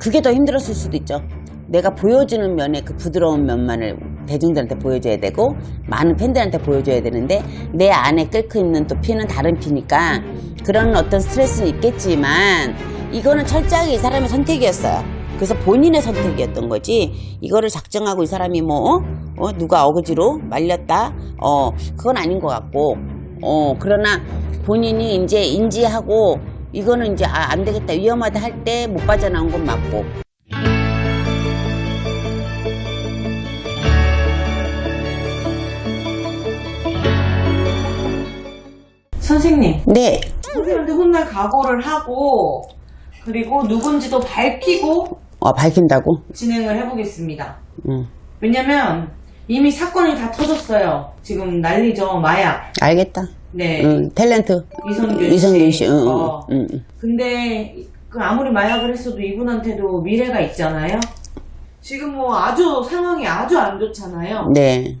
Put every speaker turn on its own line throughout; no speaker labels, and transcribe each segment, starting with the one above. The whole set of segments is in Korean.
그게 더 힘들었을 수도 있죠. 내가 보여주는 면의 그 부드러운 면만을 대중들한테 보여줘야 되고 많은 팬들한테 보여줘야 되는데 내 안에 끓고 있는 또 피는 다른 피니까 그런 어떤 스트레스는 있겠지만 이거는 철저하게 이 사람의 선택이었어요. 그래서 본인의 선택이었던 거지 이거를 작정하고 이 사람이 뭐 어? 어, 누가 어거지로 말렸다 어 그건 아닌 것 같고 어 그러나 본인이 이제 인지하고 이거는 이제 아, 안 되겠다 위험하다 할 때 못 빠져나온 건 맞고
선생님,
네
선생님한테 혼날 각오를 하고 그리고 누군지도 밝히고
어, 밝힌다고
진행을 해보겠습니다.
응.
왜냐면 이미 사건이 다 터졌어요. 지금 난리죠, 마약.
알겠다
네,
응, 탤런트
이성균 씨.
이성균 씨 응,
어.
응, 응.
근데 그 아무리 마약을 했어도 이분한테도 미래가 있잖아요. 지금 뭐 아주 상황이 아주 안 좋잖아요.
네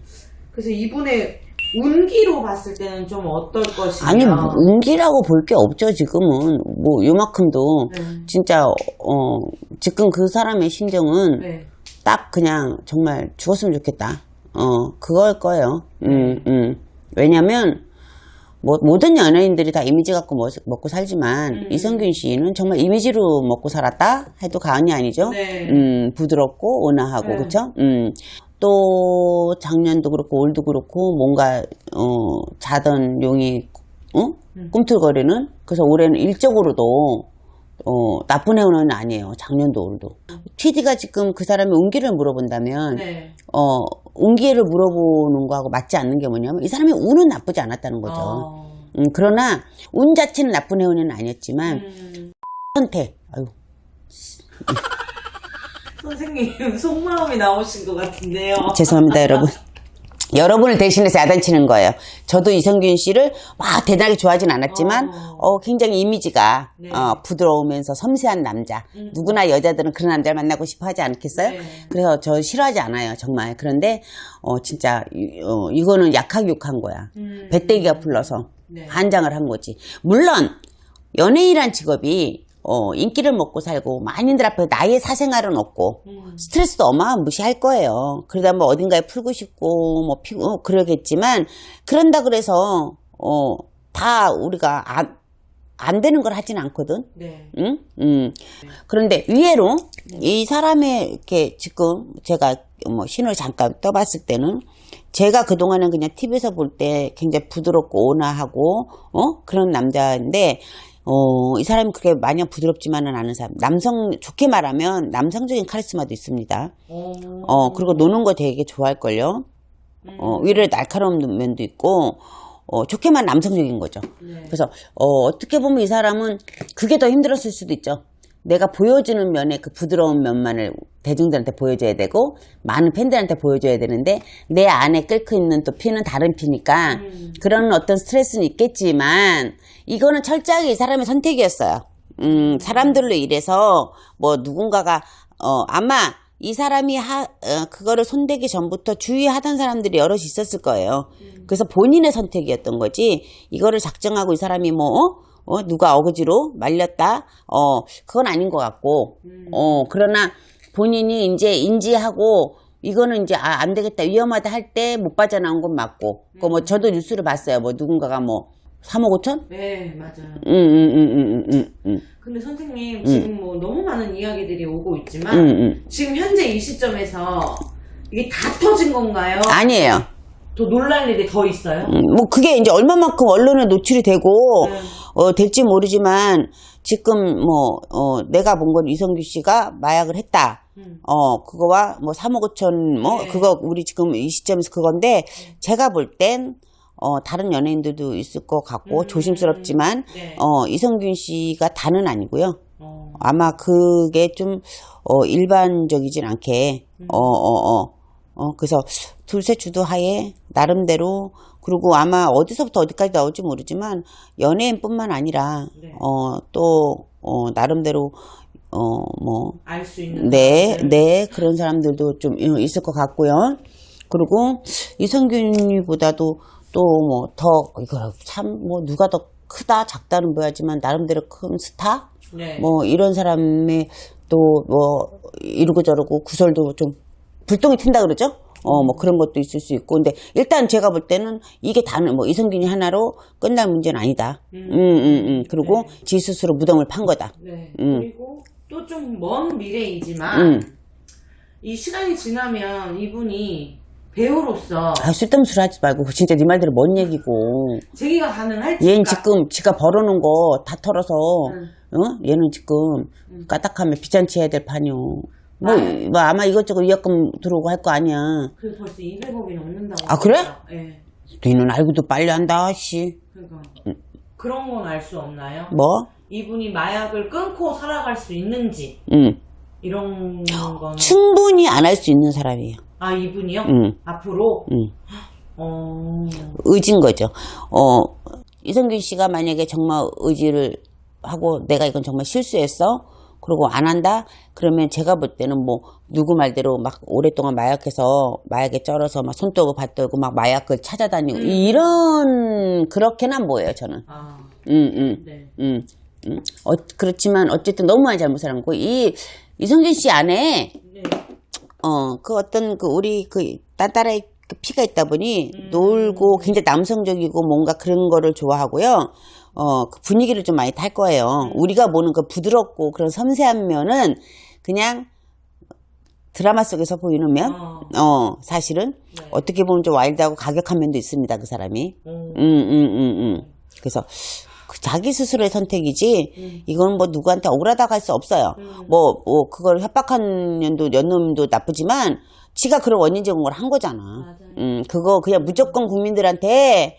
그래서 이분의 운기로 봤을 때는 좀 어떨 것이냐.
아니 운기라고 볼 게 없죠 지금은 뭐 요만큼도
네.
진짜 어 지금 그 사람의 심정은
네.
딱 그냥 정말 죽었으면 좋겠다. 어, 그거일 거예요. 음, 음. 왜냐면, 뭐, 모든 연예인들이 다 이미지 갖고 먹, 먹고 살지만,
음.
이성균 씨는 정말 이미지로 먹고 살았다? 해도 과언이 아니죠?
네.
음, 부드럽고, 온화하고,
네.
그쵸? 음. 또, 작년도 그렇고, 올도 그렇고, 뭔가, 어, 자던 용이, 어?
음.
꿈틀거리는? 그래서 올해는 일적으로도, 어, 나쁜 해운은 아니에요. 작년도 올도. TD가 지금 그 사람의 운기를 물어본다면,
네.
어, 운기를 물어보는 거하고 맞지 않는 게 뭐냐면, 이 사람의 운은 나쁘지 않았다는 거죠.
어.
음, 그러나, 운 자체는 나쁜 해운은 아니었지만,
음.
선택. 아유,
선생님 속마음이 나오신 것 같은데요.
죄송합니다, 여러분. 여러분을 대신해서 야단치는 거예요. 저도 이성균 씨를 막 대단하게 좋아하진 않았지만,
어.
어, 굉장히 이미지가,
네.
어, 부드러우면서 섬세한 남자.
음.
누구나 여자들은 그런 남자를 만나고 싶어 하지 않겠어요?
네.
그래서 저 싫어하지 않아요, 정말. 그런데, 어, 진짜, 이- 어, 이거는 욕한 거야.
음.
배때기가 불러서
네.
한장을 한 거지. 물론 연예인이란 직업이 어, 인기를 먹고 살고 많이들 앞에 나의 사생활은 없고
음.
스트레스도 어마무시할 거예요. 그러다 뭐 어딘가에 풀고 싶고 뭐 피고 어, 그러겠지만 그런다 그래서 어, 다 우리가 안, 안 되는 걸 하진 않거든.
네.
응? 음. 그런데 의외로 이 사람의 이렇게 지금 제가 뭐 신을 잠깐 떠봤을 때는 제가 그동안은 그냥 TV에서 볼 때 굉장히 부드럽고 온화하고 어? 그런 남자인데 어, 이 사람이 그렇게 마냥 부드럽지만은 않은 사람. 남성 좋게 말하면 남성적인 카리스마도 있습니다.
어.
어, 그리고 노는 거 되게 좋아할걸요. 어, 위를 날카로운 면도 있고 어, 좋게 말하면 남성적인 거죠.
네.
그래서 어, 어떻게 보면 이 사람은 그게 더 힘들었을 수도 있죠. 내가 보여주는 면의 그 부드러운 면만을 대중들한테 보여줘야 되고 많은 팬들한테 보여줘야 되는데 내 안에 끓고 있는 또 피는 다른 피니까
음.
그런 어떤 스트레스는 있겠지만 이거는 철저하게 이 사람의 선택이었어요. 음, 사람들로 인해서 뭐 누군가가 어 아마 이 사람이 하 어, 그거를 손대기 전부터 주의하던 사람들이 여럿이 있었을 거예요. 그래서 본인의 선택이었던 거지 이거를 작정하고 이 사람이 뭐 어? 어, 누가 어거지로 말렸다? 어 그건 아닌 것 같고. 어 그러나 본인이 이제 인지하고 이거는 이제 아, 안 되겠다 위험하다 할 때 못 빠져나온 건 맞고. 그뭐 저도 뉴스를 봤어요. 뭐 누군가가 뭐 3억 5천?
네, 맞아요.
음, 응응응응응응
근데 선생님 지금 뭐 너무 많은 이야기들이 오고 있지만
응, 응.
지금 현재 이 시점에서 이게 다 터진 건가요?
아니에요.
더 놀랄 일이 더 있어요?
음, 뭐 그게 이제 얼마만큼 언론에 노출이 되고
네.
어, 될지 모르지만 지금 뭐 어, 내가 본 건 이성규 씨가 마약을 했다.
음.
어 그거와 뭐 3억 5천 뭐
네.
그거 우리 지금 이 시점에서 그건데 제가 볼땐 어, 다른 연예인들도 있을 것 같고
음.
조심스럽지만
네.
어, 이성균 씨가 다는 아니고요.
어.
아마 그게 좀, 어, 일반적이진 않게,
음.
어, 어, 어, 어, 그래서 둘째 주도 하에, 나름대로, 그리고 아마 어디서부터 어디까지 나올지 모르지만, 연예인 뿐만 아니라,
네.
어, 또, 어, 나름대로, 어, 뭐,
알 수 있는
네,
사람들.
네, 그런 사람들도 좀 있을 것 같고요. 그리고 이성균이보다도 또 뭐 더, 이거 참, 뭐 누가 더 크다, 작다는 뭐야지만 나름대로 큰 스타?
네.
뭐 이런 사람의 또 뭐 이러고 저러고 구설도 좀 불똥이 튄다 그러죠? 어, 뭐 그런 것도 있을 수 있고. 근데 일단 제가 볼 때는 이게 다는 뭐 이성균이 하나로 끝날 문제는 아니다. 음, 음, 음. 그리고 지 스스로 무덤을 판 거다.
네.
음.
그리고 또 좀 먼 미래이지만
음.
이 시간이 지나면 이분이 배우로서
아, 쓸데없는 소리 하지 말고. 진짜 네 말대로 뭔 얘기고.
제기가 가능할지
얘는 지금 지가 벌어놓은 거 다 털어서,
응.
어? 얘는 지금 까딱하면 비잔치 해야 될 판이요. 뭐,
아.
뭐 아마 이것저것 위약금 들어오고 할 거 아니야.
그 벌써 200억이 넘는다고.
아, 그래?
네.
너는 알고도 빨리 한다, 씨.
그러니까 그런 건 알 수 없나요?
뭐?
이분이 마약을 끊고 살아갈 수 있는지
응.
이런 거는
충분히 안 할 수 있는 사람이에요.
아 이분이요?
응.
앞으로
응.
어
의지인 거죠. 어, 이성균 씨가 만약에 정말 의지를 하고 내가 이건 정말 실수했어? 그러고 안 한다? 그러면 제가 볼 때는 뭐 누구 말대로 막 오랫동안 마약해서 마약에 쩔어서 막 손떠고 발떠고 막 마약을 찾아다니고 이런 그렇게는 안 보여요 저는.
아,
음, 음,
네.
음, 음. 어, 그렇지만 어쨌든 너무 많이 잘못 살은 거고 이 이성균 씨 안에
네.
어, 그 어떤 그 우리 그 딴따라의 그 피가 있다 보니 놀고 굉장히 남성적이고 뭔가 그런 거를 좋아하고요. 어, 그 분위기를 좀 많이 탈 거예요. 우리가 보는 그 부드럽고 그런 섬세한 면은 그냥 드라마 속에서 보이는 면?
어.
어, 사실은
네.
어떻게 보면 좀 와일드하고 가격한 면도 있습니다. 그 사람이.
오.
음, 음, 음, 음. 그래서 그 자기 스스로의 선택이지 이건 뭐 누구한테 억울하다고 할 수 없어요. 뭐, 뭐 그걸 협박한 년도 연놈도 나쁘지만 지가 그런 원인 제공을 한 거잖아.
맞아요.
음, 그거 그냥 무조건 국민들한테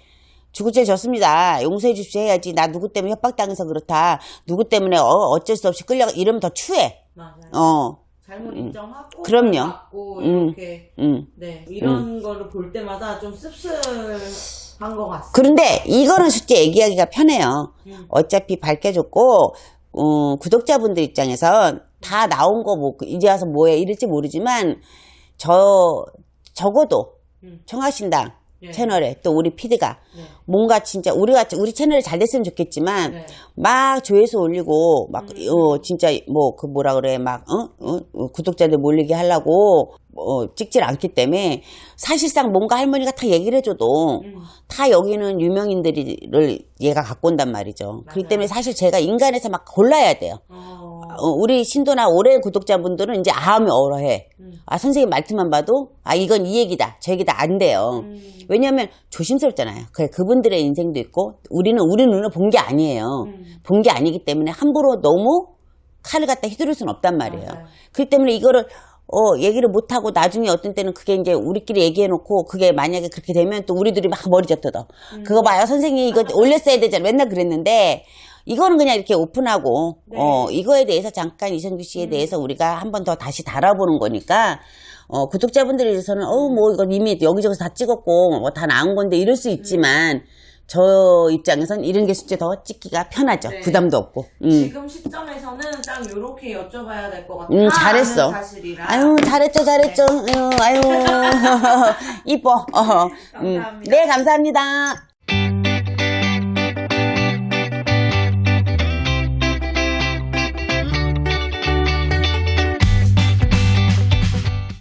주구죄 졌습니다. 용서해 주십시오 해야지. 나 누구 때문에 협박당해서 그렇다. 누구 때문에 어, 어쩔 수 없이 끌려 이러면 더 추해.
맞아요.
어,
잘못 인정하고
그럼요.
받고
음.
이렇게
음.
네 이런 거를 볼 때마다 좀 씁쓸한 것 같습니다.
그런데 이거는 솔직히 얘기하기가 편해요.
음.
어차피 밝혀줬고 어, 구독자분들 입장에서 다 나온 거 뭐 이제 와서 뭐해 이럴지 모르지만 저 적어도
음.
청하신당
예.
채널에 또 우리 피디가
네.
뭔가 진짜 우리가 우리 채널이 잘 됐으면 좋겠지만
네.
막 조회수 올리고 막
음.
어, 진짜 뭐 그 뭐라 그래 막 어? 어? 어, 구독자들 몰리게 하려고 어, 찍질 않기 때문에 사실상 뭔가 할머니가 다 얘기를 해줘도
음.
다 여기는 유명인들을 얘가 갖고 온단 말이죠. 그렇기
맞아요.
때문에 사실 제가 인간에서 막 골라야 돼요.
어.
어, 우리 신도나 오래 구독자분들은 이제 아함이 얼어해.
음.
아 선생님 말투만 봐도 아 이건 이 얘기다 저 얘기다 안 돼요.
음.
왜냐하면 조심스럽잖아요. 그 그분들의 인생도 있고 우리는 우리 눈으로 본 게 아니에요.
음.
본게 아니기 때문에 함부로 너무 칼을 갖다 휘두를 수는 없단 말이에요.
맞아요.
그렇기 때문에 이거를 어, 얘기를 못하고 나중에 어떤 때는 그게 이제 우리끼리 얘기해놓고 그게 만약에 그렇게 되면 또 우리들이 막 머리 젖뜯어.
음.
그거 봐요. 선생님이 이거 올렸어야 되잖아. 맨날 그랬는데 이거는 그냥 이렇게 오픈하고
네.
어, 이거에 대해서 잠깐 이성규
음.
씨에 대해서 우리가 한 번 더 다시 달아보는 거니까 어, 구독자분들에 대해서는 어, 뭐 이거 이미 여기저기서 다 찍었고 뭐 다 나온 건데 이럴 수 있지만 저 입장에선 이런 게 숙제 더 찍기가 편하죠.
네.
부담도 없고. 음.
지금 시점에서는 딱 요렇게 여쭤봐야 될 것 같아요.
음,
다
잘했어.
사실이라.
아유, 잘했죠, 잘했죠. 아유, 아유. 이뻐. 어. 음.
감사합니다.
네, 감사합니다.